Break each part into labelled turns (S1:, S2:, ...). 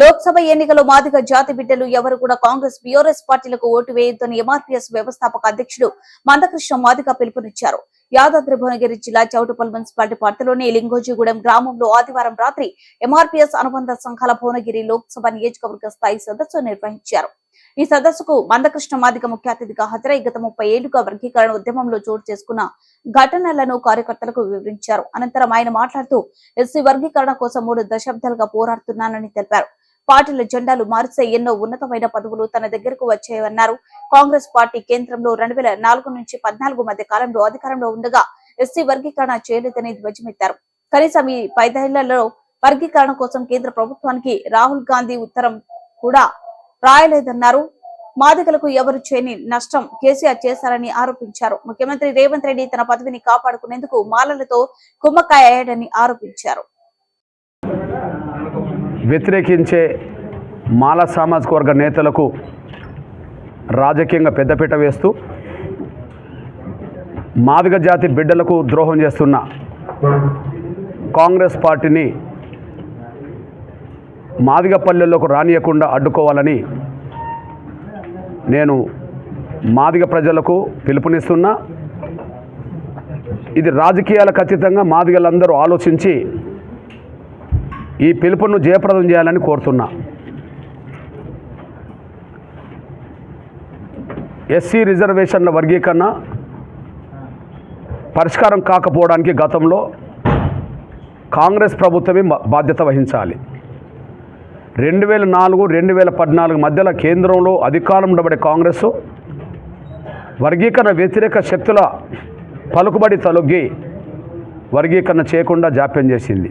S1: లోక్సభ ఎన్నికలో మాదిగ జాతి బిడ్డలు ఎవరు కూడా కాంగ్రెస్ బీఆర్ఎస్ పార్టీలకు ఓటు వేయొద్దని ఎంఆర్పీఎస్ వ్యవస్థాపక అధ్యక్షుడు మందకృష్ణ మాదిగ పిలుపునిచ్చారు. యాదాద్రి భువనగిరి జిల్లా చౌటుపల్ మున్సిపాలిటీ పరిధిలోని లింగోజీగూడెం గ్రామంలో ఆదివారం రాత్రి ఎంఆర్పీఎస్ అనుబంధ సంఘాల భువనగిరి లోక్సభ నియోజకవర్గ స్థాయి సదస్సు నిర్వహించారు. ఈ సదస్సుకు మందకృష్ణ మాదిక ముఖ్య అతిథిగా హాజరై గత ముప్పై ఏళ్ళుగా వర్గీకరణ ఉద్యమంలో చోటు చేసుకున్న ఘటనలను కార్యకర్తలకు వివరించారు. అనంతరం ఆయన మాట్లాడుతూ ఎస్సీ వర్గీకరణ కోసం మూడు దశాబ్దాలుగా పోరాడుతున్నానని తెలిపారు. పార్టీల జెండాలు మారిస్తే ఎన్నో ఉన్నతమైన పదవులు తన దగ్గరకు వచ్చాయన్నారు. కాంగ్రెస్ పార్టీ కేంద్రంలో రెండు వేల నాలుగు నుంచి పద్నాలుగు మధ్య కాలంలో అధికారంలో ఉండగా ఎస్సీ వర్గీకరణ చేయలేదని ధ్వజమెత్తారు. కనీసం ఈ పైదేళ్ళలో వర్గీకరణ కోసం కేంద్ర ప్రభుత్వానికి రాహుల్ గాంధీ ఉత్తరం కూడా రాయలేదన్నారు. మాదికలకు ఎవరు చేయని నష్టం కేసీఆర్ చేశారని ఆరోపించారు. ముఖ్యమంత్రి రేవంత్ రెడ్డి తన పదవిని కాపాడుకునేందుకు మాలలతో కుమ్మకాయ అయ్యాడని ఆరోపించారు.
S2: వ్యతిరేకించే మాల సామాజిక వర్గ నేతలకు రాజకీయంగా పెద్దపీట వేస్తూ మాదిగ జాతి బిడ్డలకు ద్రోహం చేస్తున్న కాంగ్రెస్ పార్టీని మాదిగ పల్లెల్లోకి రానియకుండా అడ్డుకోవాలని నేను మాదిగ ప్రజలకు పిలుపునిస్తున్నా. ఇది రాజకీయాలకు ఖచ్చితంగా మాదిగలందరూ ఆలోచించి ఈ పిలుపును జయప్రదం చేయాలని కోరుతున్నా. ఎస్సీ రిజర్వేషన్ల వర్గీకరణ పరిష్కారం కాకపోవడానికి గతంలో కాంగ్రెస్ ప్రభుత్వమే బాధ్యత వహించాలి. రెండు వేల నాలుగు రెండు వేల పద్నాలుగు మధ్యలో కేంద్రంలో అధికారం ఉండబడే కాంగ్రెస్ వర్గీకరణ వ్యతిరేక శక్తుల పలుకుబడి తొలగి వర్గీకరణ చేయకుండా జాప్యం చేసింది.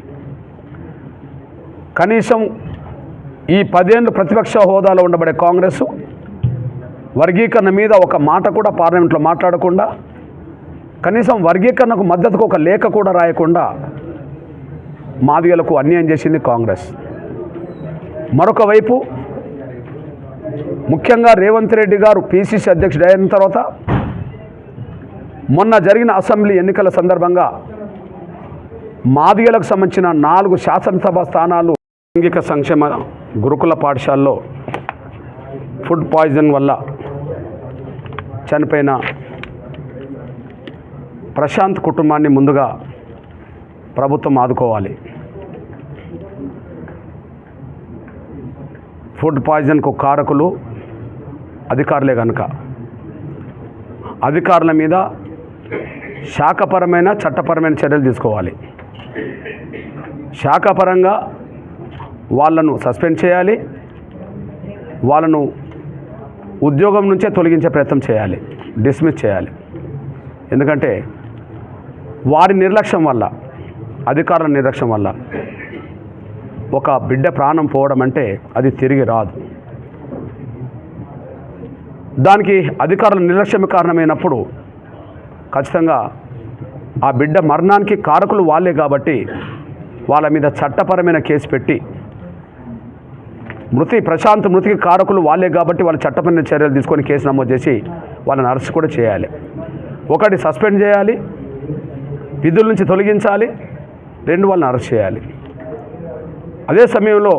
S2: కనీసం ఈ పదేళ్ళు ప్రతిపక్ష హోదాలో ఉండబడే కాంగ్రెస్ వర్గీకరణ మీద ఒక మాట కూడా పార్లమెంట్లో మాట్లాడకుండా కనీసం వర్గీకరణకు మద్దతుకు ఒక లేఖ కూడా రాయకుండా మాదిగలకు అన్యాయం చేసింది కాంగ్రెస్. మరొక వైపు ముఖ్యంగా రేవంత్ రెడ్డి గారు పిసిసి అధ్యక్షుడు అయిన తర్వాత మొన్న జరిగిన అసెంబ్లీ ఎన్నికల సందర్భంగా మాదిగలకు సంబంధించిన నాలుగు శాసనసభ స్థానాలు లైంగిక సంక్షేమ గురుకుల పాఠశాలలో ఫుడ్ పాయిజన్ వల్ల చనిపోయిన ప్రశాంత్ కుటుంబాన్ని ముందుగా ప్రభుత్వం ఆదుకోవాలి. ఫుడ్ పాయిజన్కు కారకులు అధికారులే కనుక అధికారుల మీద శాఖపరమైన చట్టపరమైన చర్యలు తీసుకోవాలి. శాఖపరంగా వాళ్ళను సస్పెండ్ చేయాలి. వాళ్ళను ఉద్యోగం నుంచే తొలగించే ప్రయత్నం చేయాలి. డిస్మిస్ చేయాలి. ఎందుకంటే వారి నిర్లక్ష్యం వల్ల అధికారుల నిర్లక్ష్యం వల్ల ఒక బిడ్డ ప్రాణం పోవడం అంటే అది తిరిగి రాదు. దానికి అధికారుల నిర్లక్ష్యం కారణమైనప్పుడు ఖచ్చితంగా ఆ బిడ్డ మరణానికి కారకులు వాళ్ళే కాబట్టి వాళ్ళ మీద చట్టపరమైన కేసు పెట్టి మృతి ప్రశాంత్ మృతికి కారకులు వాళ్ళే కాబట్టి వాళ్ళ చట్టపరమైన చర్యలు తీసుకొని కేసు నమోదు చేసి వాళ్ళని అరెస్ట్ కూడా చేయాలి. ఒకటి సస్పెండ్ చేయాలి. విధుల నుంచి తొలగించాలి. రెండు వాళ్ళని అరెస్ట్ చేయాలి. అదే సమయంలో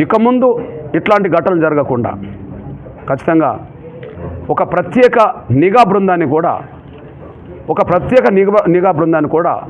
S2: ఇక ముందు ఇట్లాంటి ఘటనలు జరగకుండా ఖచ్చితంగా ఒక ప్రత్యేక నిఘా బృందాన్ని కూడా ఒక ప్రత్యేక నిఘా నిఘా బృందాన్ని కూడా